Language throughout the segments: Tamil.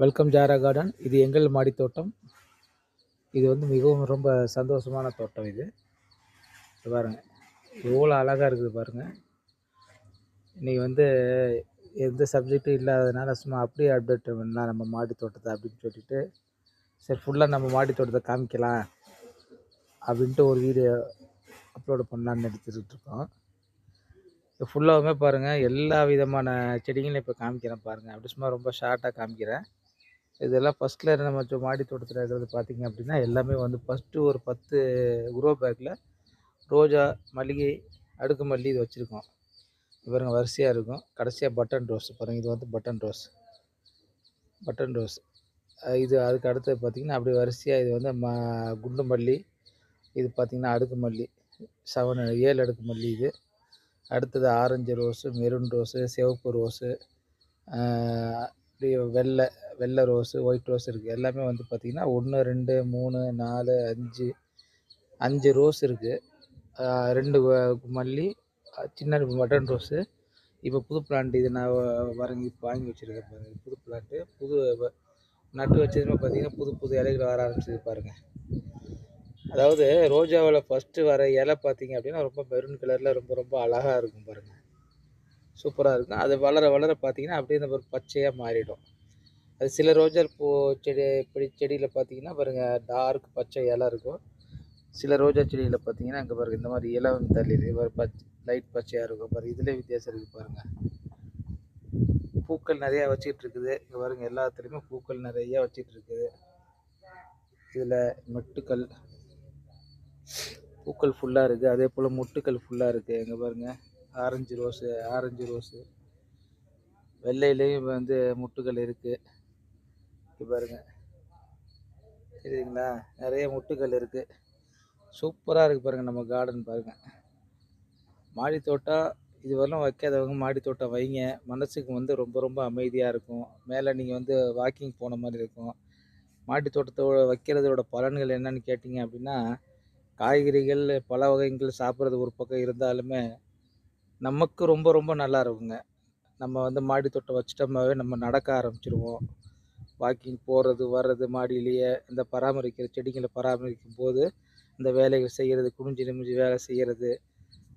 வெல்கம் ஜாரா கார்டன் இது எங்கள் மாடி தோட்டம். இது வந்து மிகவும் ரொம்ப சந்தோஷமான தோட்டம் இது. பாருங்கள் எவ்வளோ அழகாக இருக்குது பாருங்கள் இன்றைக்கி வந்து எந்த சப்ஜெக்ட்டும் இல்லாததுனால சும்மா அப்படியே அப்டேட் பண்ணலாம் நம்ம மாடி தோட்டத்தை அப்படின்னு சொல்லிட்டு சரி ஃபுல்லாக நம்ம மாடி தோட்டத்தை காமிக்கலாம் அப்படின்ட்டு ஒரு வீடியோ அப்லோடு பண்ணலான்னு எடுத்துக்கிட்டு இருக்கோம். இப்போ ஃபுல்லாகவுமே பாருங்கள் எல்லா விதமான செடிகளையும் இப்போ காமிக்கிறேன் பாருங்கள் அப்படி சும்மா ரொம்ப ஷார்ட்டாக காமிக்கிறேன். இதெல்லாம் ஃபஸ்ட்டில் நம்ம சு- மாடி தோட்டத்தில் இருக்கிறது பார்த்தீங்க அப்படின்னா எல்லாமே வந்து ஃபஸ்ட்டு ஒரு பத்து குரோ பேக்கில் ரோஜா மல்லிகை அடுக்கு மல்லி இது வச்சுருக்கோம். பாருங்க வரிசையாக இருக்கும். கடைசியாக பட்டன் ரோஸ் பாருங்கள் இது வந்து பட்டன் ரோஸ் பட்டன் ரோஸ் இது அதுக்கு அடுத்தது பார்த்திங்கன்னா அப்படி வரிசையாக இது வந்து ம குண்டு மல்லி இது பார்த்திங்கன்னா அடுக்கு மல்லி செவன் ஏழு அடுக்கு மல்லி இது. அடுத்தது ஆரஞ்சு ரோஸு மெரூன் ரோஸு சிவப்பு ரோஸு வெள்ளை வெள்ளை ரோஸு ஒயிட் ரோஸ் இருக்குது எல்லாமே வந்து பார்த்திங்கன்னா ஒன்று ரெண்டு மூணு நாலு அஞ்சு அஞ்சு ரோஸ் இருக்குது ரெண்டு மல்லி சின்ன மட்டன் ரோஸு. இப்போ புது பிளான்ட் இது நான் வரங்கி வாங்கி வச்சுருக்கேன் பாருங்கள் புது பிளான்ட்டு புது நட்டு வச்சதுமே பார்த்தீங்கன்னா புது புது இலைகள் வர ஆரம்பிச்சது பாருங்கள் அதாவது ரோஜாவில் ஃபஸ்ட்டு வர இலை பார்த்தீங்க அப்படின்னா ரொம்ப மெரூன் கலரில் ரொம்ப ரொம்ப அழகாக இருக்கும் பாருங்கள் சூப்பராக இருக்கும். அது வளர வளர பார்த்தீங்கன்னா அப்படியே இந்த ஒரு பச்சையாக மாறிடும். அது சில ரோஜா பூ செடி இப்படி செடியில் பார்த்தீங்கன்னா பாருங்கள் டார்க் பச்சை இலை இருக்கும். சில ரோஜா செடியில் பார்த்தீங்கன்னா அங்கே பாருங்கள் இந்த மாதிரி இலை வந்து தள்ளி ஒரு பச்சை லைட் பச்சையாக இருக்கும். பாருங்கள் இதிலே வித்தியாசம் இருக்குது பாருங்கள் பூக்கள் நிறையா வச்சிட்டு இருக்குது. இங்கே பாருங்கள் எல்லாத்துலேயுமே பூக்கள் நிறையா வச்சிட்டு இருக்குது. இதில் மொட்டுக்கள் பூக்கள் ஃபுல்லாக இருக்குது அதே போல் மொட்டுக்கள் ஃபுல்லாக இருக்குது இங்கே பாருங்கள் ஆரஞ்சு ரோஸு ஆரஞ்சு ரோஸு. வெள்ளையிலையும் வந்து முட்டுகள் இருக்குது இங்கே பாருங்க. தெரியுதுங்களா? நிறைய முட்டுகள் இருக்குது சூப்பராக இருக்குது பாருங்கள் நம்ம கார்டன் பாருங்கள் மாடி தோட்டம் இதுவரையும் வைக்காதவங்க மாடி தோட்டம் வைங்க. மனசுக்கு வந்து ரொம்ப ரொம்ப அமைதியாக இருக்கும். மேலே நீங்கள் வந்து வாக்கிங் போன மாதிரி இருக்கும். மாடி தோட்டத்தோட வைக்கிறதோட பலன்கள் என்னன்னு கேட்டிங்க அப்படின்னா காய்கறிகள் பல வகைகள் சாப்பிட்றது ஒரு பக்கம் இருந்தாலுமே நமக்கு ரொம்ப ரொம்ப நல்லா இருக்குங்க. நம்ம வந்து மாடி தோட்டம் வச்சுட்டோம்னாவே நம்ம நடக்க ஆரம்பிச்சிருவோம். வாக்கிங் போகிறது வர்றது மாடியிலேயே இந்த பராமரிக்கிற செடிகளை பராமரிக்கும் போது இந்த வேலைகள் செய்கிறது குனிஞ்சு நிமிஞ்சு வேலை செய்கிறது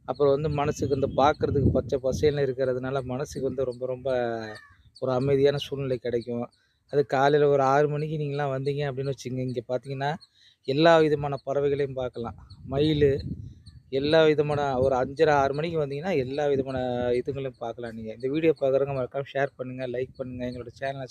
அப்புறம் வந்து மனசுக்கு இந்த பார்க்குறதுக்கு பச்சை பசேல்னு இருக்கிறதுனால மனசுக்கு வந்து ரொம்ப ரொம்ப ஒரு அமைதியான சூழ்நிலை கிடைக்கும். அது காலையில் ஒரு ஆறு மணிக்கு நீங்களாம் வந்தீங்க அப்படின்னு வச்சுங்க இங்கே பார்த்தீங்கன்னா எல்லா விதமான பறவைகளையும் பார்க்கலாம். மயில் எல்லா விதமான ஒரு அஞ்சரை ஆறு மணிக்கு வந்தீங்கன்னா எல்லா விதமான இதுங்களும் பார்க்கலாம் நீங்கள் இந்த வீடியோ பார்க்குறவங்க மறக்காமல் ஷேர் பண்ணுங்கள் லைக் பண்ணுங்கள் எங்களோட சேனலை